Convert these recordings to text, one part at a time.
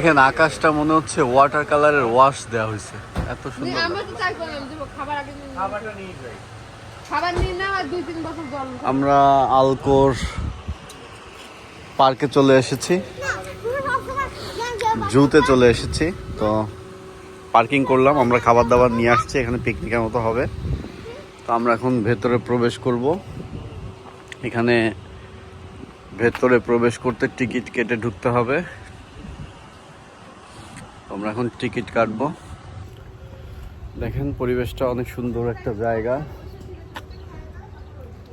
দেখেন আকাশটা মনে হচ্ছে ওয়াটার কালারের ওয়াশ দেওয়া হয়েছে। এত সুন্দর আমরা তো চাই করলাম যে খাবার আগে নিয়ে খাবারটা নিয়ে যাই। খাবার নিয়ে না আর দুই তিন বছর জল আমরা আলকোর পার্কে চলে এসেছি। জুতে চলে এসেছি তো পার্কিং করলাম আমরা খাবার দাবার নিয়ে আসছি এখানে পিকনিকের মতো হবে। তো আমরা এখন ভেতরে প্রবেশ করব। এখানে ভেতরে প্রবেশ করতে টিকিট কেটে ঢুকতে হবে। আমরা এখন টিকিট কাটবো। দেখেন, পরিবেশটা অনেক সুন্দর একটা জায়গা।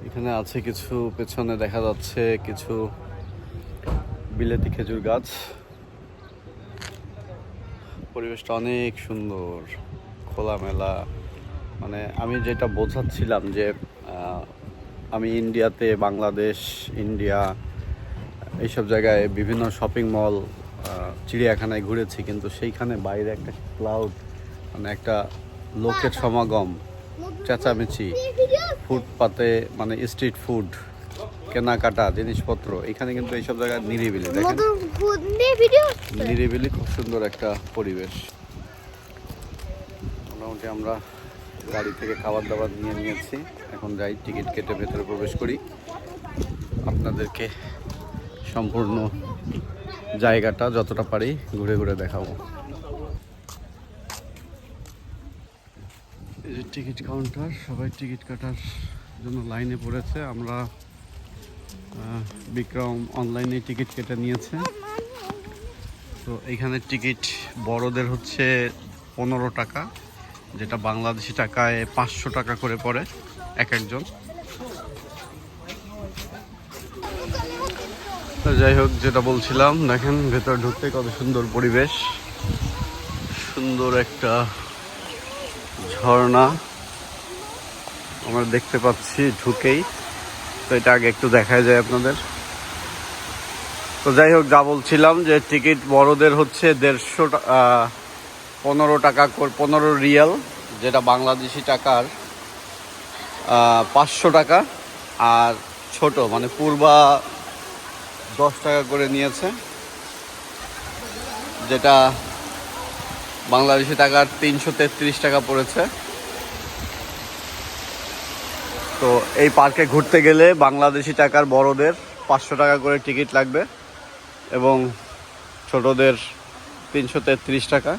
এখানে আছে কিছু, পেছনে দেখা যাচ্ছে কিছু বিলেতি খেজুর গাছ। পরিবেশটা অনেক সুন্দর, খোলামেলা। মানে আমি যেটা বোঝাচ্ছিলাম যে আমি ইন্ডিয়াতে, বাংলাদেশ, ইন্ডিয়া, এইসব জায়গায় বিভিন্ন শপিং মল চিড়িয়াখানায় ঘুরেছি কিন্তু সেইখানে বাইরে একটা ক্লাউড মানে একটা লোকের সমাগম চেঁচামেচি ফুটপাতে মানে স্ট্রিট ফুড কেনাকাটা জিনিসপত্র এখানে কিন্তু এইসব জায়গায় নিরিবিলি দেখেন। নিরিবিলি খুব সুন্দর একটা পরিবেশ। মোটামুটি আমরা গাড়ি থেকে খাবার দাবার নিয়ে নিয়েছি এখন যাই টিকিট কেটে ভেতরে প্রবেশ করি। আপনাদেরকে সম্পূর্ণ জায়গাটা যতটা পারি ঘুরে ঘুরে দেখাবো। টিকিট কাউন্টার, সবাই টিকিট কাটার জন্য লাইনে পড়েছে। আমরা বিক্রম অনলাইনে টিকিট কেটে নিয়েছে। তো এইখানে টিকিট বড়দের হচ্ছে পনেরো টাকা, যেটা বাংলাদেশি টাকায় পাঁচশো টাকা করে পড়ে এক একজন। তো যাই হোক, যেটা বলছিলাম, দেখেন ভেতর ঢুকতে কত সুন্দর পরিবেশ। সুন্দর একটা ঝর্ণা। আমরা দেখতে পাচ্ছি ঢুকেই। তো এটা আগে একটু দেখায় যায় আপনাদের। তো যাই হোক, যা বলছিলাম যে টিকিট বড়দের হচ্ছে দেড়শো পনেরো টাকা পনেরো রিয়াল, যেটা বাংলাদেশি টাকার পাঁচশো টাকা। আর ছোট মানে পূর্বা দশ টাকা করে নিয়েছে। যেটা বাংলাদেশি টাকার তিনশো তেত্রিশ টাকা পড়েছে। তো এই পার্কে ঘুরতে গেলে বাংলাদেশি টাকার বড়দের পাঁচশো টাকা করে টিকিট লাগবে এবং ছোটদের তিনশো তেত্রিশ টাকা।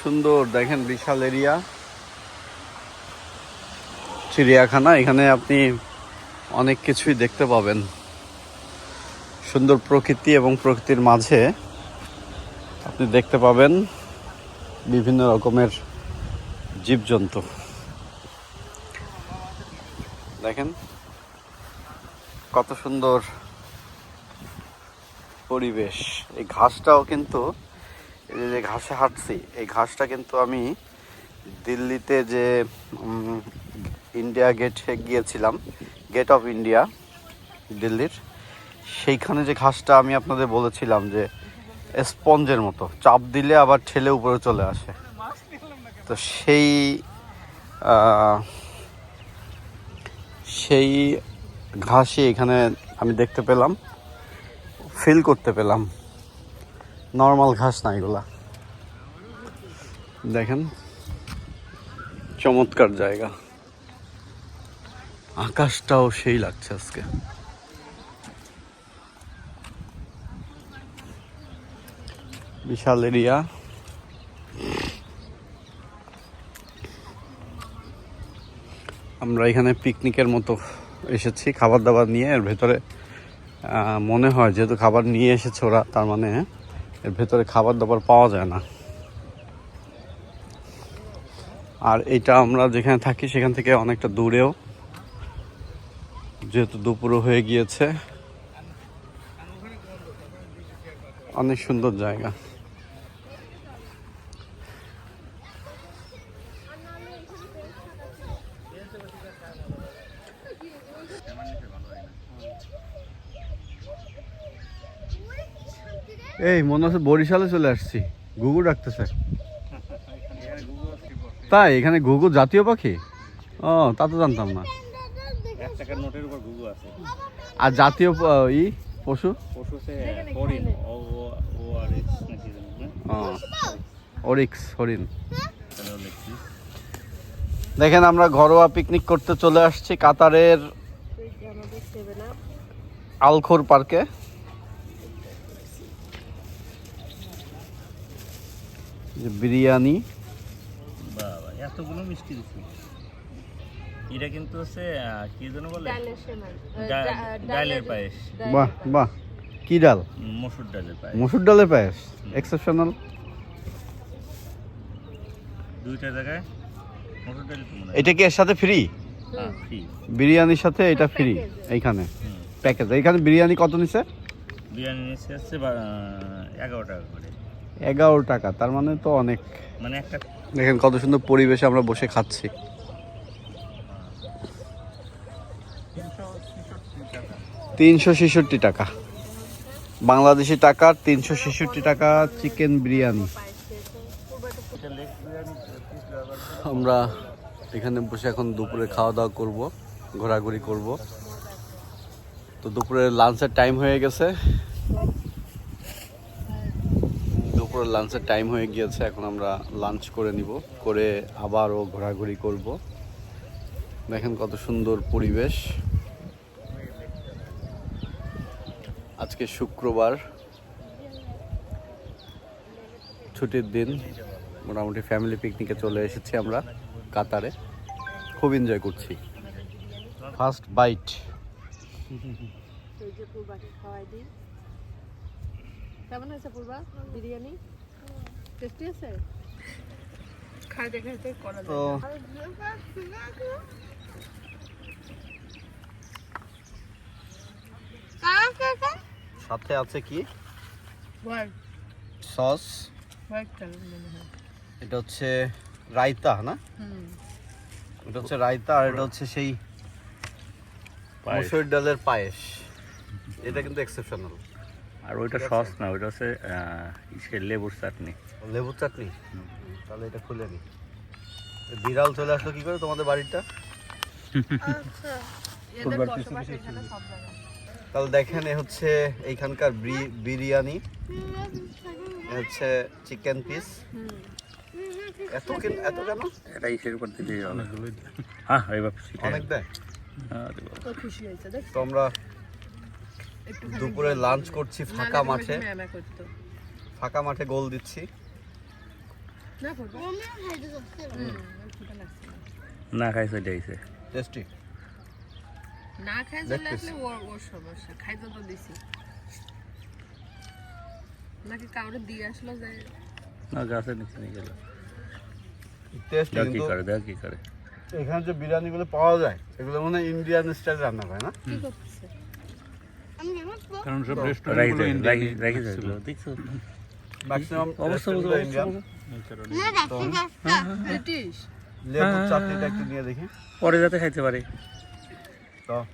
সুন্দর, দেখেন বিশাল এরিয়া। চিড়িয়াখানা, এখানে আপনি অনেক কিছুই দেখতে পাবেন। সুন্দর প্রকৃতি এবং প্রকৃতির মাঝে আপনি দেখতে পাবেন বিভিন্ন রকমের জীবজন্তু। দেখেন কত সুন্দর পরিবেশ। এই ঘাসটাও কিন্তু যে ঘাসে হাঁটছি, এই ঘাসটা কিন্তু আমি দিল্লিতে যে ইন্ডিয়া গেটে গিয়েছিলাম, গেট অফ ইন্ডিয়া, দিল্লির। সেইখানে যে ঘাসটা আমি আপনাদের বলেছিলাম যে স্পঞ্জের মতো, চাপ দিলে আবার ঠেলে উপরে চলে আসে। তো সেই সেই ঘাসই এখানে আমি দেখতে পেলাম, ফিল করতে পেলাম। নর্মাল ঘাস না এগুলা। দেখেন, চমৎকার জায়গা। আকাশটাও সেই লাগছে আজকে। বিশাল এরিয়া। আমরা এখানে পিকনিকের মতো এসেছি খাবার দাবার নিয়ে। এর ভেতরে মনে হয় যেহেতু খাবার নিয়ে এসেছে ওরা, তার মানে এর ভেতরে খাবার দাবার পাওয়া যায় না। আর এটা আমরা যেখানে থাকি, সেখান থেকে অনেকটা দূরেও। যেহেতু দুপুরও হয়ে গিয়েছে। অনেক সুন্দর জায়গা। এই, মনে হচ্ছে বরিশালে চলে আসছি। গুগু ডাকতেছে। তাই, এখানে ঘুঘু জাতীয় পাখি? ও, তা তো জানতাম না। ঘুঘু আর জাতীয় ই, পশু? অরিক্স, হরিণ। দেখেন, আমরা ঘরোয়া পিকনিক করতে চলে আসছি কাতারের আলখোর পার্কে। যে বিরিয়ানি। বাবা এতগুলো মিষ্টি দিচ্ছে। এটা কিন্তু হচ্ছে কি যেন বলে? ডালের পায়েস। বাহ বাহ। কি ডাল? মসুর ডালের পায়েস। মসুর ডালের পায়েস। এক্সেপশনাল দুইটা জায়গায় মসুর ডাল তো এটা কি এর সাথে ফ্রি হ্যাঁ, বিরিয়ানির সাথে এটা ফ্রি এইখানে। প্যাকেজ এইখানে বিরিয়ানি কত নিছে? বিরিয়ানি নিচ্ছে হচ্ছে এগারো টাকা করে। এগারো টাকা তার মানে তো অনেক। মানে একটা দেখেন কত সুন্দর পরিবেশে আমরা বসে খাচ্ছি। তিনশো ছেষট্টি টাকা। বাংলাদেশি টাকা তিনশো ছেষট্টি টাকা চিকেন বিরিয়ানি। আমরা এখানে বসে এখন দুপুরে খাওয়া দাওয়া করব ঘোরাঘুরি করব। তো দুপুরে লাঞ্চের টাইম হয়ে গেছে। দুপুরের লাঞ্চের টাইম হয়ে গিয়েছে, এখন আমরা লাঞ্চ করে নিব, করে আবারও ঘোরাঘুরি করব। দেখেন কত সুন্দর পরিবেশ। আজকে শুক্রবার, ছুটির দিন। মোটামুটি ফ্যামিলি পিকনিকে চলে এসেছি আমরা কাতারে। খুব এনজয় করছি। ফার্স্ট বাইট এই যে পূর্বাকে খাওয়াই দিই কেমন হয়েছে পূর্বা? বিরিয়ানি? টেস্টি আছে খাইতে খাইতে করা তো সাথে আছে কি? সস। এটা হচ্ছে রায়তা না? এটা হচ্ছে রায়তা আর এটা হচ্ছে সেই। মসুর ডালের পায়েস। এটা কিন্তু এক্সেপশনাল আর ওইটা সস না ওইটা হচ্ছে ইসের লেবুর চাটনি। লেবুর চাটনি? তাহলে এটা খুলে নি। বিড়াল চলে আসলো কি করে তোমাদের বাড়িটা এদের বসবাস এখানে সব জায়গায়। তাহলে দেখেন এ হচ্ছে এইখানকার বিরিয়ানি। হচ্ছে চিকেন পিস। এত কেন এত কেন? এটা ইসের উপর হবে। হ্যাঁ অনেক দেয়? আরে বাবা। তো আমরা দুপুরে লাঞ্চ করছি ফাঁকা মাঠে। ফাঁকা মাঠে গোল দিচ্ছি। না আইছে টেস্টি খাই চলে আসলে ওর ওর সমস্যা। খাইতে তো দিছি। নাকি কাউরে দিয়ে আসলো যায় না গাছের নিচে নিয়ে গেল। টেস্টি কি করে দেখ কি করে। এখানে যে বিরিয়ানিগুলো পাওয়া যায় এগুলো মনে হয় ইন্ডিয়ান স্টাইল রান্না করে না? কি করতেছে? কারণ সব রেস্টুরেন্টগুলো দেখছ ম্যাক্সিমাম অবস্থা চাটনিটা একটু নিয়ে দেখি। পরে যাতে খাইতে পারে। তো।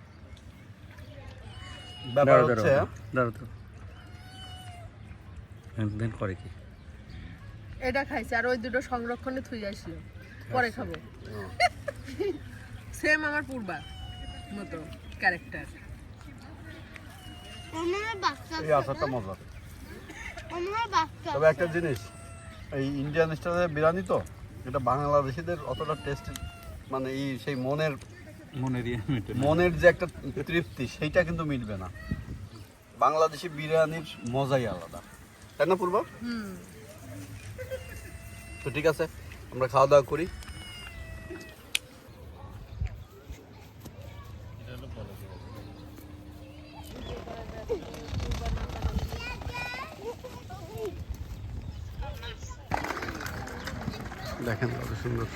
ব্যাপার হচ্ছে দাঁড়া দাঁড়া তো। দেন করে কি? এটা খাইছে আর ওই দুটো সংরক্ষণে থুই আসলো। পরে খাব। সেম আমার পূর্বা মতো ক্যারেক্টার এই আচারটা মজা তবে একটা জিনিস এই ইন্ডিয়ান স্টাইলের বিরিয়ানি তো এটা বাংলাদেশিদের অতটা টেস্ট মানে এই সেই মনের মনের ইয়ে। মনের যে একটা তৃপ্তি সেইটা কিন্তু মিটবে না। বাংলাদেশি বিরিয়ানির মজাই আলাদা। তাই না পূর্ব? তো ঠিক আছে আমরা খাওয়া দাওয়া করি দেখেন কত সুন্দর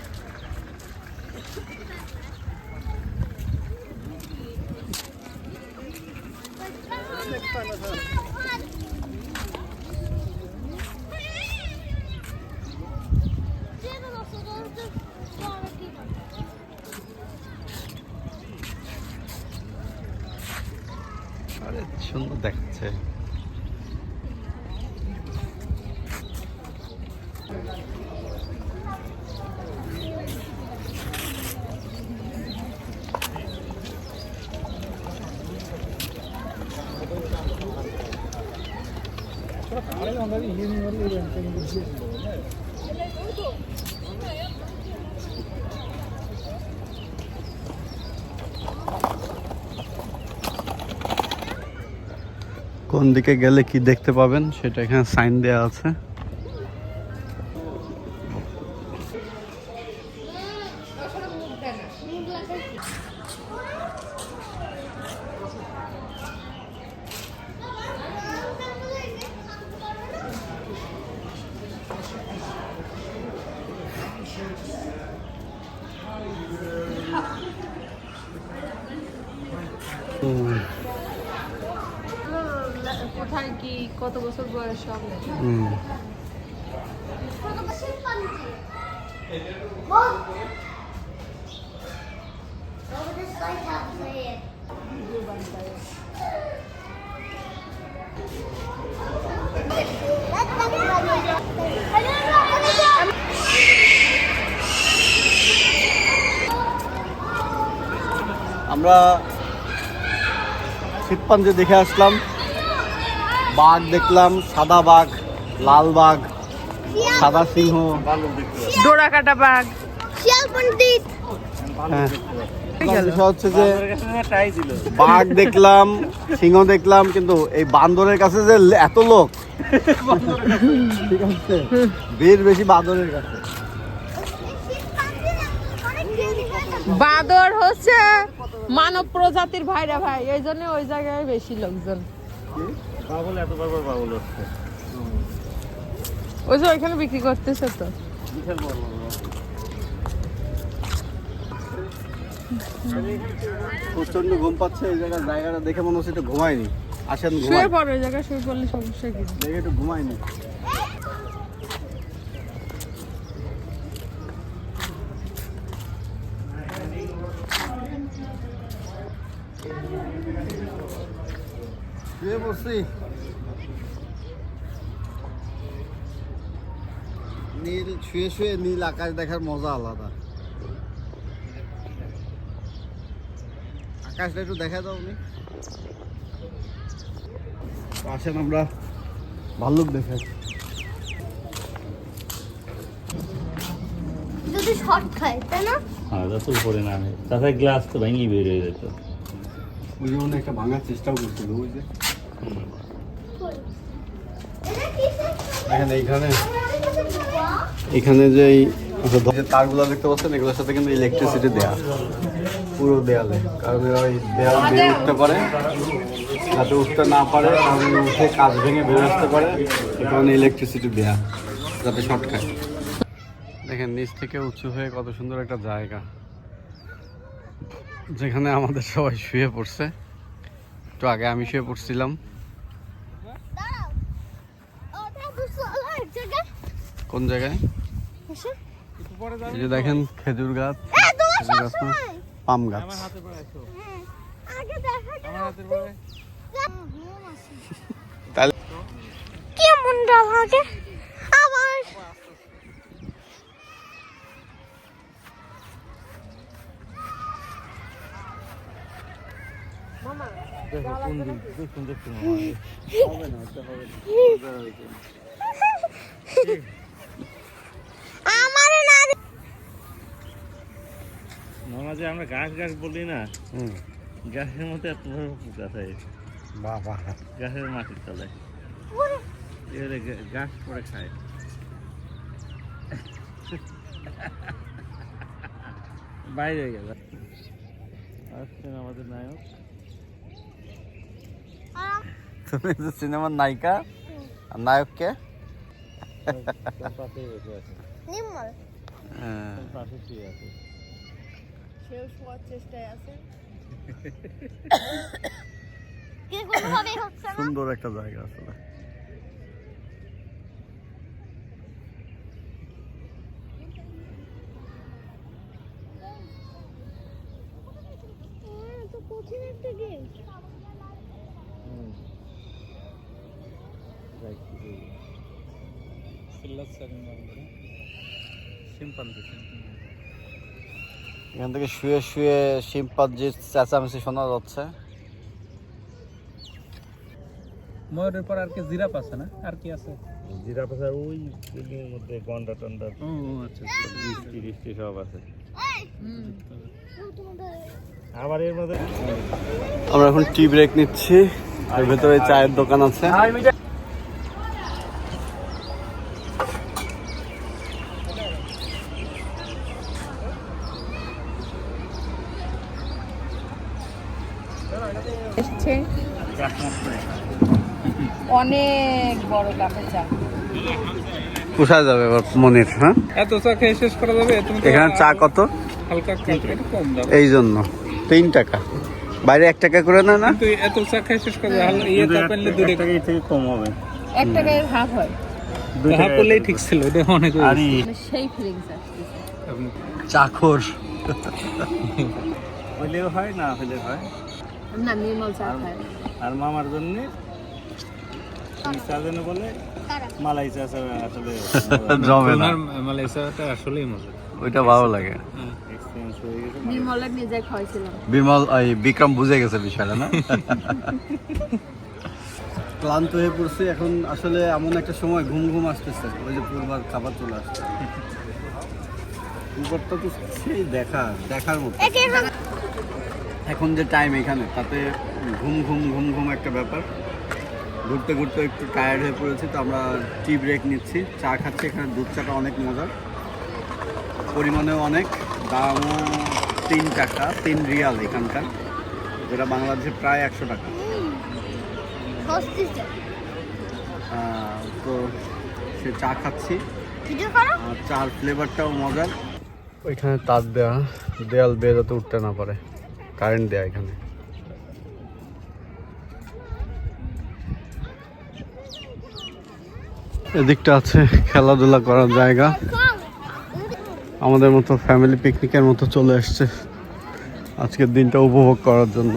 আরে সুন্দর দেখাচ্ছে কোন দিকে গেলে কি দেখতে পাবেন? সেটা এখানে সাইন দেওয়া আছে। কোথায় কি কত বছর বয়স সব লেখা হুম। আমরা শীতপাঞ্জে দেখে আসলাম। বাঘ দেখলাম সাদা বাঘ লাল বাঘ সাদা সিংহ। ডোরা কাটা বাঘ। শিয়াল পণ্ডিত। হ্যাঁ। হচ্ছে যে বাঘ দেখলাম সিংহ দেখলাম কিন্তু এই বান্দরের কাছে যে এত লোক। ঠিক আছে? বেশ বেশি বান্দরের কাছে। বাদর হচ্ছে মানব প্রজাতির ভাইরা ভাই এই জন্য ওই জায়গায় বেশি লোকজন। বাবুল এত বারবার হচ্ছে। ওই যে ওইখানে বিক্রি করতেছে তো। প্রচণ্ড ঘুম পাচ্ছে এই জায়গার জায়গাটা দেখে মনে হচ্ছে একটু ঘুমায়নি। আসেন শুয়ে পড়ো ওই জায়গায় শুয়ে পড়লে সমস্যা কি? দেখে একটু ঘুমায়নি। শুয়ে পড়ছি নীল শুয়ে শুয়ে নীল আকাশ দেখার মজা আলাদা। আকাশটা একটু দেখা দাও নি আসেন আমরা ভাল্লুক দেখাই। যদি শর্ট খায় তাই না? হ্যাঁ যত উপরে না তাছাড়া গ্লাস তো ভেঙে বের হয়ে যেত। ওই যে একটা ভাঙার চেষ্টাও করছিল ওই যে দেখেন এইখানে এখানে যে যে তারগুলো দেখতে পাচ্ছেন, এগুলোর সাথে কিন্তু ইলেকট্রিসিটি দেয়া। পুরো দেয়ালে। কারণ ওই দেয়াল বেয়ে উঠতে পারে। যাতে উঠতে না পারে কারণ উঠে কাজ ভেঙে বের আসতে পারে। কারণে ইলেকট্রিসিটি দেয়া, যাতে শর্ট খায় দেখেন, নিচ থেকে উঁচু হয়ে কত সুন্দর একটা জায়গা। যেখানে আমাদের সবাই শুয়ে পড়ছে। একটু আগে আমি শুয়ে পড়ছিলাম। কোন জায়গায়? এসে এই যে দেখেন খেজুর গাছ খেজুর গাছ পাম গাছ। দেখা তাহলে কেমন ডাল আগে আবার আমার না মামা যে আমরা গাছ গাছ বলি না গাছের মধ্যে এত বড় গাছ আছে বাবা। গাছের মাটির তলায়। এবারে গাছ পরে খায়। বাইরে গেল। আসছেন আমাদের নায়ক তুমি যে সিনেমার নায়িকা আর নায়ককে তার পাশেই বসে আছে নির্মল হ্যাঁ, তার পাশে শুয়ে আছে সেও শোয়ার চেষ্টায় আছে। কে সুন্দর একটা জায়গা আসলে কঠিন একটা গেম এখান থেকে শুয়ে শুয়ে শিম্পাঞ্জির চেঁচামেচি শোনা যাচ্ছে। ময়ূরের পর আর কি জিরাফ আছে না? আর কি আছে? জিরা পাশার ওই বিল্ডিং এর মধ্যে গন্ডা টন্ডা ও আচ্ছা বৃষ্টি বৃষ্টি সব আছে। আবার এর মধ্যে আমরা এখন টি ব্রেক নিচ্ছি। এর ভেতরে চায়ের দোকান আছে। এসছে অনেক বড় কাপে চা। পোষা যাবে এবার মনির হ্যাঁ? এত চা খেয়ে শেষ করা যাবে? তুমি এখানে চা কত? হালকা কম দাম। এই জন্য। তিন টাকা। বাইরে এক টাকা করে না না? এত চা খেয়ে শেষ করা ইয়ে চা পেলে দূরে থেকে থেকে কম হবে। এক টাকায় হাফ হয়। হাফ করলেই ঠিক ছিল এটা অনেক হয়ে আরে। মানে সেই ফিলিংস আসছে গেছে। চাখর হয় না হইলে হয়। না নির্মল চা খায় আর মামার জন্য চা যেন বলে মালাই চা চা আসলে জমে না। মালাই চাটা আসলেই মজা। ওইটা ভালো লাগে। এক্সপেরিয়েন্স হয়ে বিমল এই বিক্রম বুঝে গেছে বিষয়টা না? ক্লান্ত হয়ে পড়ছি এখন আসলে এমন একটা সময় ঘুম ঘুম আসতেছে ওই যে পূর্বার খাবার চলে আসছে। পূর্বারটা তো সেই দেখা দেখার মতো। এখন যে টাইম এখানে তাতে ঘুম ঘুম ঘুম ঘুম একটা ব্যাপার। ঘুরতে ঘুরতে একটু টায়ার্ড হয়ে পড়েছি তো আমরা টি ব্রেক নিচ্ছি। চা খাচ্ছি এখানে দুধ চাটা অনেক মজার। পরিমাণেও অনেক দামও তিন টাকা তিন রিয়াল এখানকার যেটা বাংলাদেশে প্রায় একশো টাকা। তো সে চা খাচ্ছি। আর চার ফ্লেভারটাও মজার। ওইখানে তার দেওয়া দেয়াল বেয়ে যাতে উঠতে না পারে। কারেন্ট দেয়া এখানে। এদিকটা আছে খেলাধুলা করার জায়গা। আমাদের মতো ফ্যামিলি পিকনিকের মতো চলে আসছে আজকের দিনটা উপভোগ করার জন্য।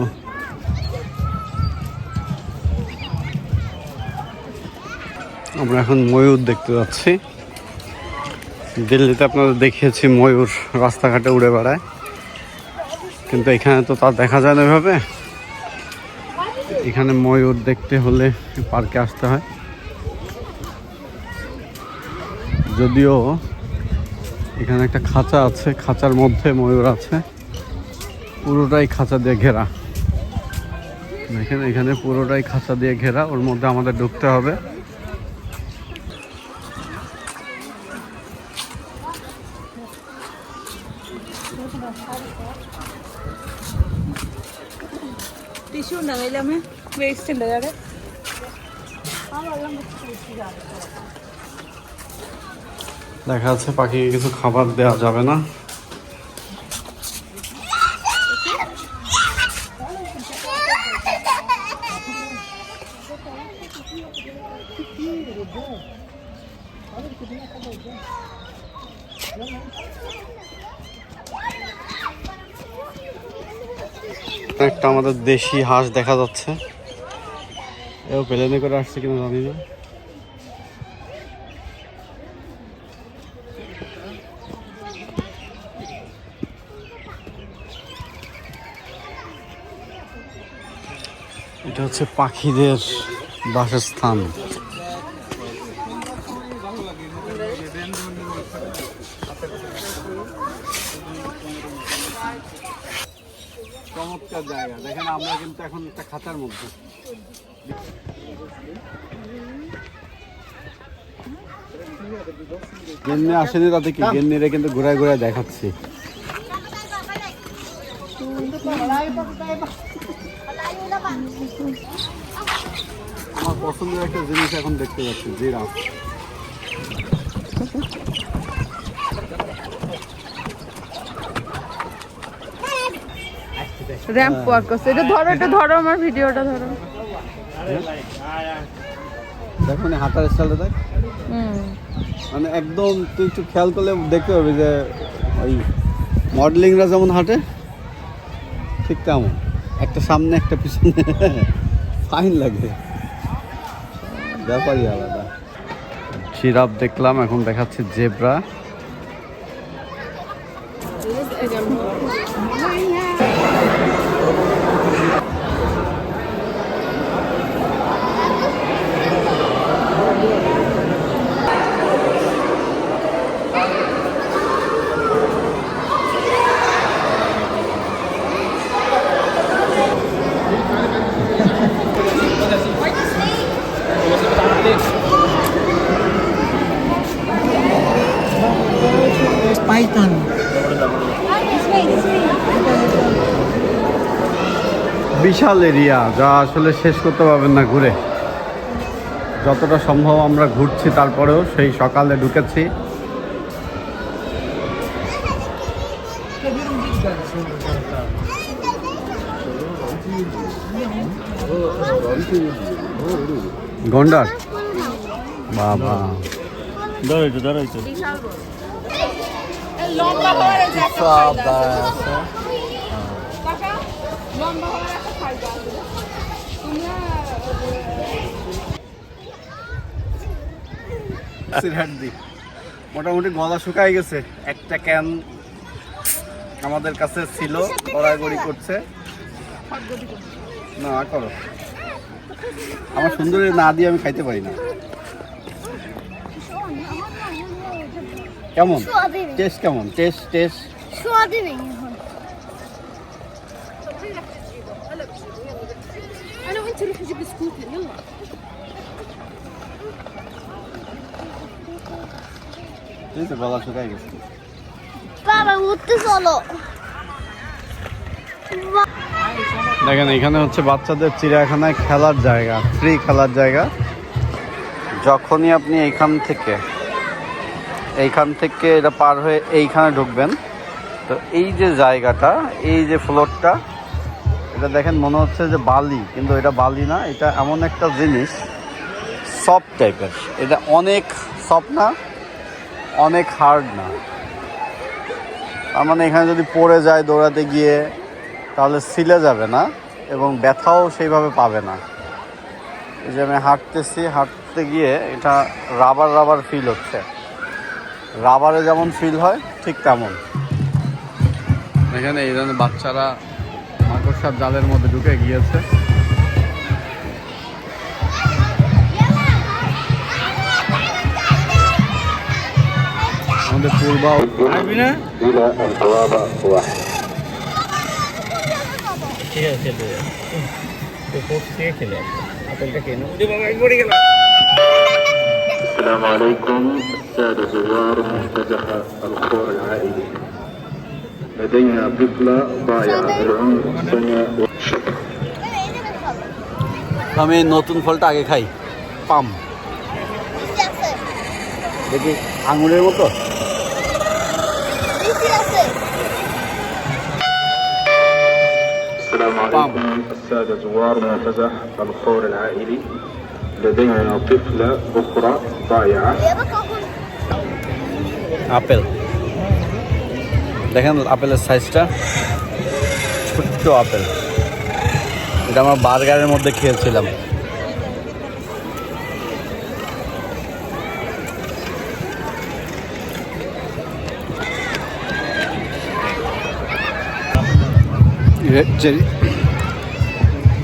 আমরা এখন ময়ূর দেখতে যাচ্ছি। দিল্লিতে আপনাদের দেখিয়েছি ময়ূর রাস্তাঘাটে উড়ে বেড়ায়। কিন্তু এখানে তো তা দেখা যায় না এভাবে। এখানে ময়ূর দেখতে হলে পার্কে আসতে হয়। যদিও এখানে একটা খাঁচা আছে, খাঁচার মধ্যে ময়ূর আছে। পুরোটাই খাঁচা দিয়ে ঘেরা। দেখেন, এখানে পুরোটাই খাঁচা দিয়ে ঘেরা, ওর মধ্যে আমাদের ঢুকতে হবে। টিস্যু വേസ്റ്റ് ഉണ്ട് যাবে দেখা যাচ্ছে পাখিকে কিছু খাবার দেওয়া যাবে না একটা আমাদের দেশি হাঁস দেখা যাচ্ছে। এও প্লেনে করে আসছে কিনা জানি না। এটা হচ্ছে পাখিদের বাসস্থান চমৎকার জায়গা দেখেন আমরা কিন্তু এখন একটা খাতার মধ্যে। গেন্নি আসেনি তাতে কি? গেন্নিরে কিন্তু ঘুরায় ঘুরায় দেখাচ্ছি। আমার পছন্দের একটা জিনিস এখন দেখতে পাচ্ছি জিরাফ। র্যাম্প ওয়াক করছে। এটা ধরো এটা ধরো আমার ভিডিওটা ধরো। দেখো না হাতার স্টাইলটা দেখ। মানে একদম তুই একটু খেয়াল করলে দেখতে পাবি যে ওই মডেলিংরা যেমন হাঁটে ঠিক তেমন। একটা সামনে একটা পিছনে। ফাইন লাগে। ব্যাপারই আলাদা। জিরাফ দেখলাম এখন দেখাচ্ছে জেব্রা। বিশাল এরিয়া যা আসলে শেষ করতে পারবেন না ঘুরে। যতটা সম্ভব আমরা ঘুরছি তারপরেও সেই সকালে ঢুকেছি। গন্ডার? বাবা। বড় এই লম্বা হওয়ার মোটামুটি গলা শুকাই গেছে। একটা ক্যান আমাদের কাছে ছিল গড়াগড়ি করছে। না করো। আমার সুন্দরী না দিয়ে আমি খাইতে পারি না। কেমন? টেস্ট কেমন? টেস্ট টেস্ট এই তো গলা শুকাই গেছে বাবা উঠতে চলো দেখেন এখানে হচ্ছে বাচ্চাদের চিড়িয়াখানায় খেলার জায়গা ফ্রি খেলার জায়গা। যখনই আপনি এইখান থেকে এইখান থেকে এটা পার হয়ে এইখানে ঢুকবেন তো এই যে জায়গাটা এই যে ফ্লোরটা এটা দেখেন মনে হচ্ছে যে বালি কিন্তু এটা বালি না এটা এমন একটা জিনিস সফট টাইপের এটা অনেক সফট না অনেক হার্ড না। তার মানে এখানে যদি পড়ে যায় দৌড়াতে গিয়ে, তাহলে সিলে যাবে না এবং ব্যথাও সেইভাবে পাবে না। এই যে আমি হাঁটতেছি, হাঁটতে গিয়ে এটা রাবার রাবার ফিল হচ্ছে। রাবারে যেমন ফিল হয়, ঠিক তেমন। এখানে এই ধরনের বাচ্চারা মাকড়সার জালের মধ্যে ঢুকে গিয়েছে। বাবা আমি পড়ে গেলাম السلام عليكم السادة زوار منتزه الخور العائلي لدينا طفلة ضايعة العمر سنة وشهر আমি এই নতুন ফলটা আগে খাই পাম দেখি আঙুরের মতো السلام عليكم السادة زوار منتزه الخور العائلي لدينا طفلة أخرى ضايعة আপেল দেখেন আপেলের সাইজটা ছোট্ট আপেল এটা আমরা বার্গারের মধ্যে খেয়েছিলাম চেরি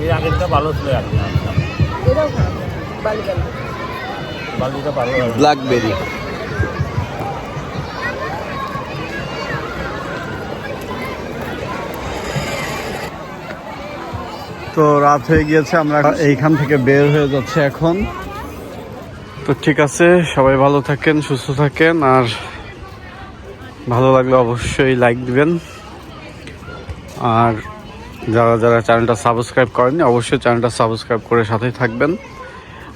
এর আগেরটা ভালো ছিল বালুটা ভালো ব্ল্যাকবেরি তো রাত হয়ে গিয়েছে আমরা এইখান থেকে বের হয়ে যাচ্ছে এখন। তো ঠিক আছে সবাই ভালো থাকেন সুস্থ থাকেন আর ভালো লাগলে অবশ্যই লাইক দিবেন। আর যারা যারা চ্যানেলটা সাবস্ক্রাইব করেননি, অবশ্যই চ্যানেলটা সাবস্ক্রাইব করে সাথেই থাকবেন।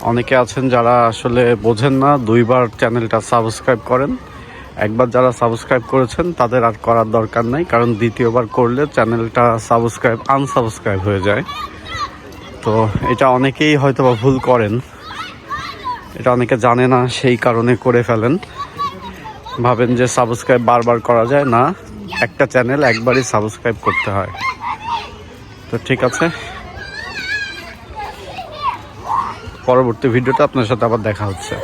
অনেকে আছেন যারা আসলে বোঝেন না, দুইবার চ্যানেলটা সাবস্ক্রাইব করেন। একবার যারা সাবস্ক্রাইব করেছেন, তাদের আর করার দরকার নাই, কারণ দ্বিতীয়বার করলে চ্যানেলটা সাবস্ক্রাইব, আনসাবস্ক্রাইব হয়ে যায়। তো এটা অনেকেই হয়তো বা ভুল করেন। এটা অনেকে জানে না, সেই কারণে করে ফেলেন। ভাবেন যে সাবস্ক্রাইব বারবার করা যায় না। একটা চ্যানেল একবারই সাবস্ক্রাইব করতে হয়। তো ঠিক আছে। পরবর্তী ভিডিওটা আপনার সাথে আবার দেখা হচ্ছে।